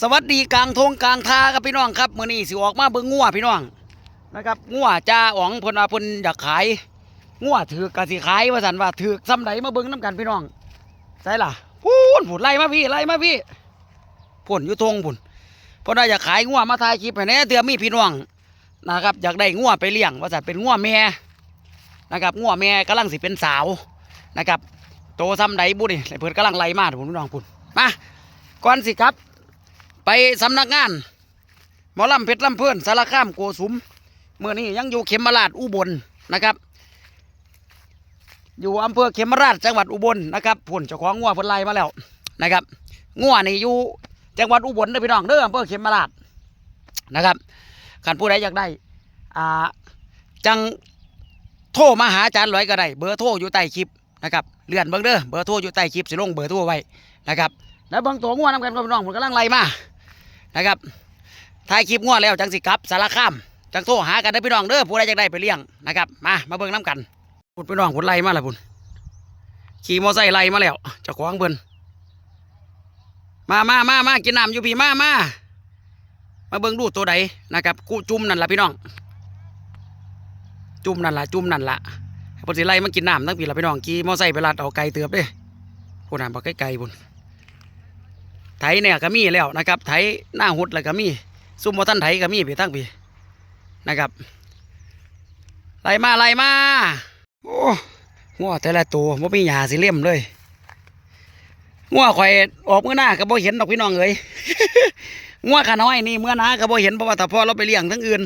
สวัสดีกลางทงกลางทาครับพี่น้องครับมื้อนี้สิออกมาเบิ่งงัวพี่น้องนะครับงัวจ่าอ๋องพิ่นว่าพิ่นอยากขายงัวถือกกสิขายว่าซั่นว่าถือซ้ำใดมาเบิ่งนํกันพี่น้องใช่ล่ะพูนพูนไล่มาพี่ไล่มาพี่พุ่นอยู่ทงพุ่นเพิ่นว่าอยากขายงัวมาถ่ายคลิปให้แน่เตือมีพี่น้องนะครับอยากได้งัวไปเลี้ยงว่าซั่นเป็นงัวแม่นะครับงัวแม่กำลังสิเป็นสาวนะครับโตซ้ำใดบุญนี่เพิ่นกำลังไล่มาพุ่นพี่น้องพุ่นมาก่อนสิครับ ไปสำนักงานหมอลำเพชรลำเพื่อนสารคามโกสุมเมื่อนี้ยังอยู่เขมราชอุบลนะครับ อยู่อำเภอเขมราชจังหวัดอุบลนะครับผลเจ้าของงัวเพิ่นไล่มาแล้วนะครับงัวนี่อยู่จังหวัดอุบลเด้อพี่น้องเด้ออำเภอเขมราชนะครับขันผู้ใดอยากได้อ่าจังโทรมาหาอาจารย์ร้อยก็ได้เบอร์โทรอยู่ใต้คลิปนะครับเลื่อนเบิ่งเด้อเบอร์โทรอยู่ใต้คลิปสิลงเบอร์โทรไว้นะครับแล้วเบิ่งตัวงัวนำกันกับพี่น้องผมกำลังไล่มา นะครับถ่ายคลิปงัวแล้วจังสิกลับสารคามจังโทรหากันได้พี่น้องเด้อผู้ใดอยากได้ไปเลี้ยงนะครับมามาเบิ่งน้ำกันพูดพี่น้องพูดไล่มาแล้วพุ่นขี่มอไซค์ไล่มาแล้วจ้าของเพิ่นมามามามากินน้ำอยู่พี่มามามาเบิ่งดูตัวใดนะครับกูจุ่มนั่นล่ะพี่น้อง จุ่มนั่นล่ะจุ่มนั่นล่ะพิ่นสิไล่มากินน้ำทั้งปีละพี่น้องขี่มอไซค์ไปลาดเอาไก่เตือบเด้พูดน้ำบอกไกลๆพุ่น ไถเนี่ยก็มีแล้วนะครับ ไถหน้าหุดแล้วก็มีซุ่มบ่ท่านไถก็มีพี่ทั้งพี่นะครับไล่มาไล่มาโอ้งัวแต่ละตัวบ่มีหญ้าสิเลี่ยมเลยงัวข่อยออกเมื่อหน้าก็บ่เห็นดอกพี่น้องเอ้ยงัวขาน้อยนี่เมื่อหน้าก็บ่เห็นเพราะว่าถ้าพ่อเราไปเลี้ยงทั้งอื่น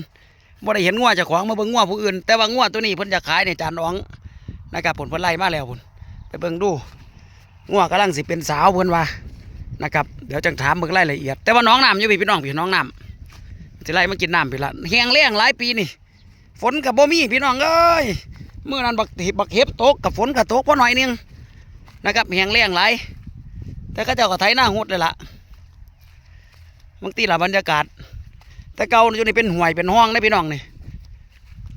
บ่ได้เห็นงัวจ้าของมาเบิ่งงัวผู้อื่น แต่ว่างัวตัวนี้เพิ่นจะขายในจานน้องนะครับผลเพิ่นไล่มาแล้วพุ่นไปเบิ่งดูงัวกำลังสิเป็นสาวเพิ่นว่า นะครับเดี๋ยวจังถามเบิ่งรายละเอียด แต่ว่าน้องน้ำอยู่พี่พี่น้องพี่น้องน้ำจะไล่มากินน้ำพี่ละแห้งแล้งหลายปีนี่ฝนกับบ่มีพี่น้องเอ้ยเมื่อนั้นบักเห็บบักเห็บตกกับฝนกับตกพอหน่อยนึงนะครับแห้งแล้งหลายแต่ก็เจ้าก็ไถหน้าหุดเลยล่ะบางทีละบรรยากาศ แต่เก่าอยู่นี่เป็นห่วยเป็นห้องได้พี่น้องนี่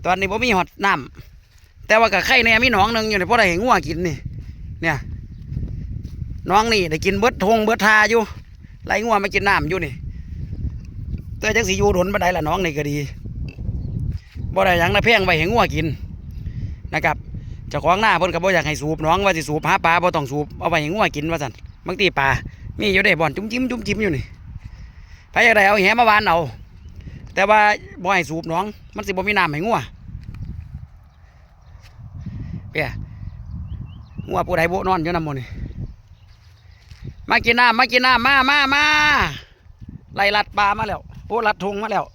ตอนนี้บ่มีหอดน้ำแต่ว่ากับไข่แน่มีหนองหนึงอยู่ในี่เพราะได้เห็นงัวกินนี่เนี่ย น้องนี่ได้กินเบิดทงเบิดทาอยู่ไหงัวมากินน้ำอยู่นี่แต่จังสีอยู่ดนบันไดละน้องนี่ก็ดีบ่ได้ยังนะเพียงไว้ให้งัวกินนะครับเจ้าของหน้าเพิ่นก็บ่อยากให้สูบน้องว่าสิสูบหาปลาบ่ต้องสูบเอาไว้ให้งัวกินว่าซั่นบางทีปลามีอยู่ได้บ่อนจุ้มจิ้มจุ้มจิ้มอยู่นี่ใครอยากได้เอาแหมาวานเอาแต่ว่าบ่ให้สูบน้อง มันสิบ่มีน้ำให้งัวเปียงัวผู้ใดโบนอนอยู่น้ำหมดนี่ มากินน้ำมากินน้ำมามามาไล่ลัดปลามาแล้วโอ้ลัดทงมาแล้ว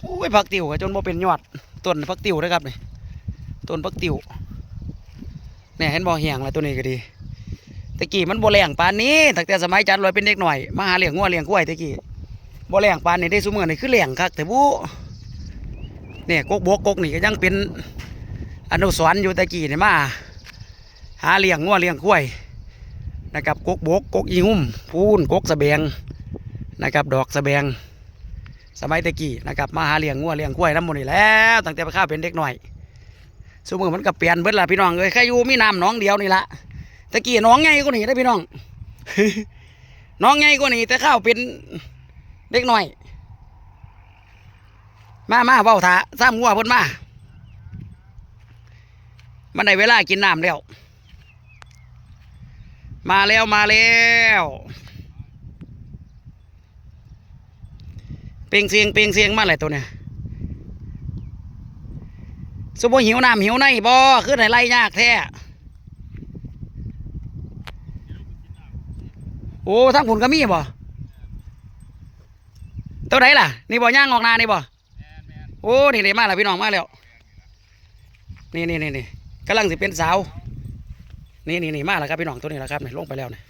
โอ้ยผักติ๋วจนโมเป็นยอดต้นผักติ๋วนะครับนี่ต้นผักติ๋วเนี่ยเห็นบ่อเหียงอะไรตัวนี้ก็ดีตะกี้มันบ่แรงปานนี้ตั้งแต่สมัยจันลอยเป็นเด็กหน่อยมาหาเลี้ยงงัวเลี้ยงกล้วยตะกี้บ่แรงปานนี้ได้สมือนี่คือแรงคักแต่บุเนี่ยกกบกกกนี่ก็ยังเป็นอนุสรณ์อยู่ตะกี้นี่มาหาเลี้ยงงัวเลี้ยงกล้วย นะครับกกบกกกอีหุ่มพูนกกสะแบงนะครับดอกสะแบงสมัยตะกี้นะครับมาหาเลี้ยงงัวเลี้ยงควายน้ำมันนี่แล้วตั้งแต่ไปข้าวเป็นเด็กหน่อยสมมือมันก็เปลี่ยนเบิดละพี่น้องเลยแค่อยู่มีน้ำน้องเดียวนี่ละตะกี้น้องใหญ่กว่านี้ได้พี่น้องน้องใหญ่กว่านี้แต่ข้าวเป็นเด็กหน่อย มามาเบ้าถาซ้ำงัวเพิ่นมามันได้เวลากินน้ำแล้ว มาแล้วมาแล้ว เปล่งเสียงเปล่งเสียงมาอะไรตัวเนี่ยสมมติหิวน้ำหิวในบ่ขึ้นไหนไล่ยากแท้โอ้ทั้งผุนก็มีบ่ตัวไหนล่ะ นี่บ่ย่างออกหนานี่บ่โอ้นี่เลยมาแล้วพี่น้องมาแล้ว นี่นี่นี่นี่กำลังสิเป็นสาว นี่นี่นี่มาแล้วครับพี่น้องตัวนี้แล้วครับนี่ลงไปแล้วนี่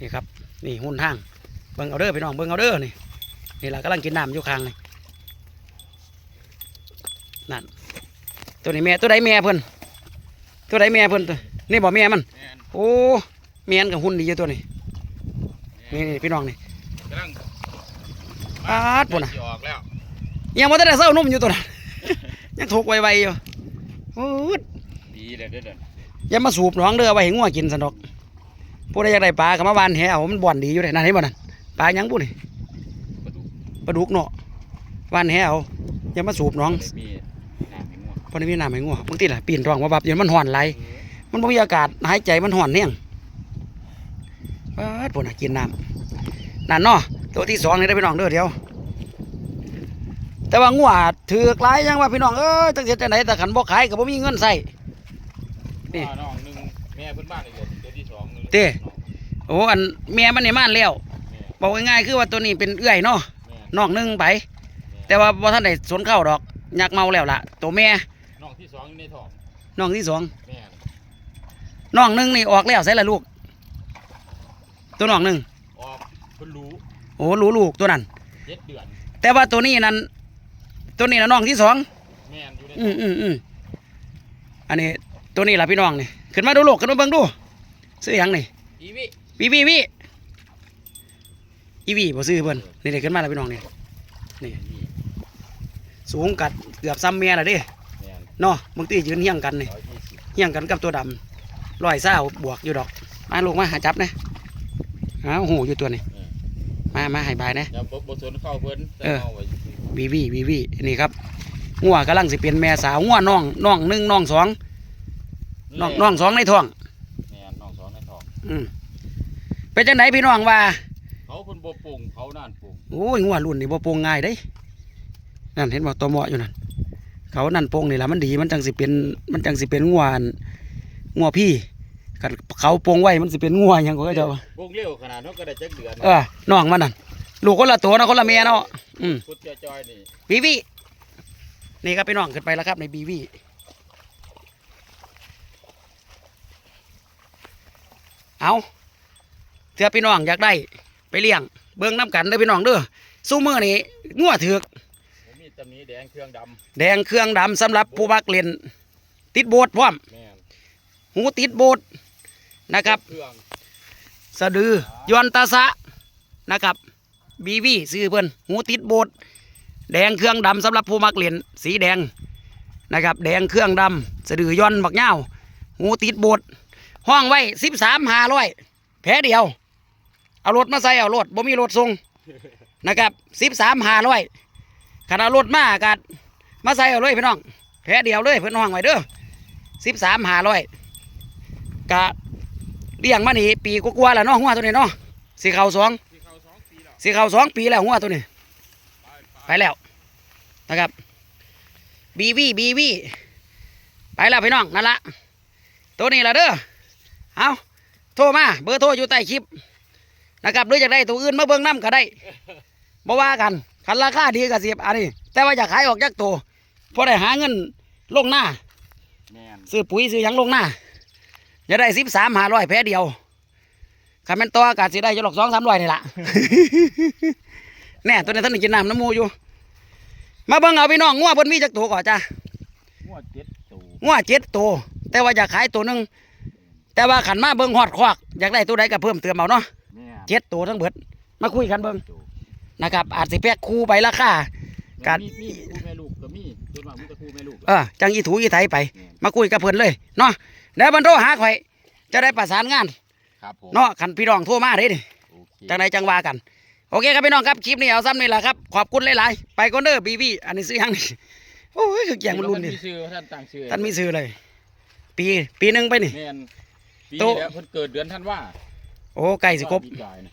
นี่ครับนี่หุ่นทางเบิ่งเอาเด้อพี่น้องเบิ่งเอาเด้อนี่นี่แหละกำลังกินน้ำอยู่ข้างนี่นั่นตัวนี้แม่ตัวใดแม่เพิ่นตัวใดแม่เพิ่นตัวนี่บ่แม่มันแม่นโอ้แม่นกับหุ่นดีอยู่ตัวนี้นี่นี่พี่น้องนี่กำลังปาดปุ่นน่ะสิออกแล้วยังบ่ทันได้เศร้านุ่มอยู่ตัวนั้นยังถกไวๆอยู่โอ้ยดีเด้อเด้อเด้ ออย่ามาสูบหน้องเด้อเอาไว้ให้งัวกินสันดอกผู้ใดอยากได้ปลาก็มาบานแหเอามันบ่อนดีอยู่เลยนั่นเห็นบ่นั่นปลาหยังบุนี่ปลาดุกปลาดุกเนาะว่านแหเอาอย่ามาสูบน้องมีน้ำให้ง่วงพอนี้มีน้ำให้งัวบางทีล่ะปีนท้องว่าบับเดี๋ยวมันห่อนไหลมันบ่มีอากาศหายใจมันห่อนเนี่ยงปาดปวดน่ะกินน้ำนั่นเนาะตัวที่สองนี่ได้อพี่น้องเด้อเดี๋ยว แต่ว่างัวถือกหลายยังว่าพี่น้องเอ้ยตั้งแต่ไหนแต่ขันบ่ขายก็บ่มีเงินใส่ นี่อ่าน้องหนึ่งแม่เพิ่นบ้านอีกเลยตัวที่สองหนึ่งเต้โอ้อันแม่มันนี่มานแล้วแม่บอกง่ายๆคือว่าตัวนี้เป็นเอื้อยเนาะแม่นอกหนึงไป แต่ว่าบ่ทันได้สนเข้าดอกอยากเมาแล้วล่ะ ตัวแม่น้องที่สองอยู่ในท้องน้องที่สองแม่น้องหนึงนี่ออกแล้วใส่ละลูก ตัวน้องหนึงออกเพิ่นรู้โอ้รู้ลูกตัวนั้นเจ็ดเดือนแต่ว่าตัวนี้นั้นตัวนี้นะน้องที่สองแม่นอยู่ในอืมอืมอืมอันนี้ ตัวนี้ล่ะพี่น้องนี่ขึ้นมาดูลูกขึ้นมาเบิ่งดูซื้อหยังนี่อีวิวีวีวีอีวีบ่ซื้อเพิ่นนี่เด็กขึ้นมาแล้วพี่น้องนี่นี่สูงกัดเกือบซ้ำเมียและเด้แม่นเนาะบางทียืนเฮี้ยงกันนี่ร้อยยี่สิบเฮี้ยงกันกับตัวดำร้อยเศร้าบวกอยู่ดอกมาลูกมาหาจับนะอ้าวหูอยู่ตัวนี้มามาให้บายนะอย่าบ่บ่สนเข้าเพิ่นแต่เออเอาไว้วีวีวีวีนี่ครับงัวกำลังสิเป็นแม่สาวงัวน้องน้องหนึ่งน้องสอง น้องน้องสองในท้องแม่นน้องสองในท้องอืมเป็นจังไหนพี่น้องว่า เขาเพิ่นบ่ปรุงเขานั่นปรุงโอ้ยงัวรุ่นนี่บ่โปร่งง่ายเด้นั่นเห็นบ่ตัวเหมาะอยู่นั่นเขานั่นโปร่งนี่ล่ะมันดีมันจังสิเป็นมันจังสิเป็นงัวอันงัวพี่กันเขาโปร่งไว้มันสิเป็นงัวหยังก็เจ้าว่าปรุงเร็วขนาดเขาก็ได้จักเดือนเออน้องมันนั่นลูกคนละตัวนะคนละแม่เนาะอืมพุทธจอยนี่บีวีนี่ครับพี่น้องขึ้นไปแล้วครับในบีวี เอาเถื่อพี่น้องอยากได้ ไปเลี้ยง เบิ่งน้ำกันเด้อพี่น้องเด้อสู้มือนี่งัวเถือกผมมีตำหนี้แดงเครื่องดแดงเครื่องดำสำหรับผู้มักเล่นติดโบดพร้อมำแม่นหูติดโบดนะครับเครื่องสะดือยอนตาสะนะครับบีวีซื้อเพิ่นหูติดโบดแดงเครื่องดำสำหรับผู้มักเล่นสีแดงนะครับ แดงเครื่องดำสะดือยอนบักเงาวหูติดโบด ห้องไว้สิบสามหาร้อยแผลเดียว เอารถมาใส่เอารถบ่มีรถส่งนะครับสิบสามหาร้อยขณะรถมากัดมาใส่เอาเลยพี่น้องแผลเดียวเลยเพิ่อนห้องไว้เด้อสิบสามหาร้อยกะเลี้ยงมานี่ปีกว่าๆแล้วเนาะหัวตัวนี้เนาะสีขาวสองที่เขาสองปีแล้วสีขาวสองปีแล้วหัวตัวนี้ ไปไปแล้วนะครับบีวีบีวีไปแล้วพี่น้องนั่นละตัวนี้ละเด้อ เอาโทรมา เบอร์โทรอยู่ใต้คลิปนะครับหรืออยากได้ตัวอื่นมาเบิ่งน้ำก็ได้บ่ว่ากันคันราคาดีก็เสียบอันนี้ แต่ว่าอยากขายออกจากตัวพอได้หาเงินลงหน้าแม่นซื้อปุ๋ยซื้อหยังลงหน้าจะได้สิบสามหาร้อยแพ้เดียวขันแมันตัวอากาศสิได้จะหลอกสองสามร้อยนี่ละแน่ตัวนี้ท่านได้กินน้ำน้ำมูอยู่ มาเบิ่งเอาพี่น้องงัวเพิ่นมีจักตัวก่อนจ้ะงวดเจ็ดตูงัวเจ็ดตัวแต่ว่าอยากขายตัวหนึง แต่ว่าขันมาเบิ่งหอดควักอยากได้ตัวใดก็เพิ่มเติมเอาเนาะแม่นเจ็ดตัวทั้งเบิด มาคุยกันเบิ่งตูนะครับ อาจสิแพ็คคู่ไปราคาการมีมีคู่แม่ลูกก็มีส่วนมากมีแต่คู่แม่ลูกเออจังอีถูอีไทยไปแม่นมาคุยกับเพิ่นเลยเนาะเดี๋ยวมันโทรหาข่อยจะได้ประสานงานครับผมเนาะขันพี่น้องโทรมาเด้ดิโอเคจังไหนจังว่ากัน โอเคครับพี่น้องครับคลิปนี้เอาซ้ำนี่แหละครับขอบคุณหลายๆไปก่อนเด้อบีบีอันนี้ซื้อยังนี่โอ้ยคือเกียงมันรุนท่าดิมีชื่อท่านตั้งชื่อท่านมีซื้อเลย ปีปีหนึ่งไปนี่แม่น ปีโตแล้วเพิ่นเกิดเดือนธันวาโอ้ไก่สิครบปีกายนะ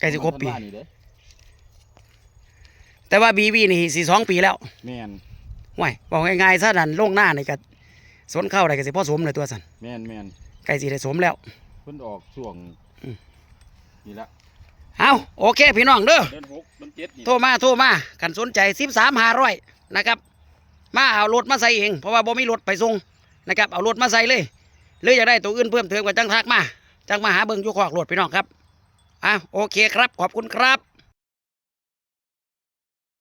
ไก่สิครบปี ธันวานี่เด้อแต่ว่าบีบีนี่สี่สองปีแล้วแม่นห่วยบอกง่ายๆซะนั่นลงหน้านี่ก็สนเข้าได้ก็สิพ่อสมเลยตัวสันแม่นแม่นไก่สิได้สมแล้ว เพิ่นออกช่วงอืม นี่ละเอาโอเคพี่น้องเด้อ เดือนหกเดือนเจ็ดนี่โทรมาโทรมากันสนใจสิบสามห้าร้อยนะครับ มาเอารถมาใส่เอง เพราะว่าบ่มีรถไปส่งนะครับ เอารถมาใส่เลย หรืออยากได้ตัวอื่นเพิ่มเติมก็จังทักมาจังมาหาเบิ่งอยู่ขอกโหลดพี่น้องครับอะโอเคครับขอบคุณครับ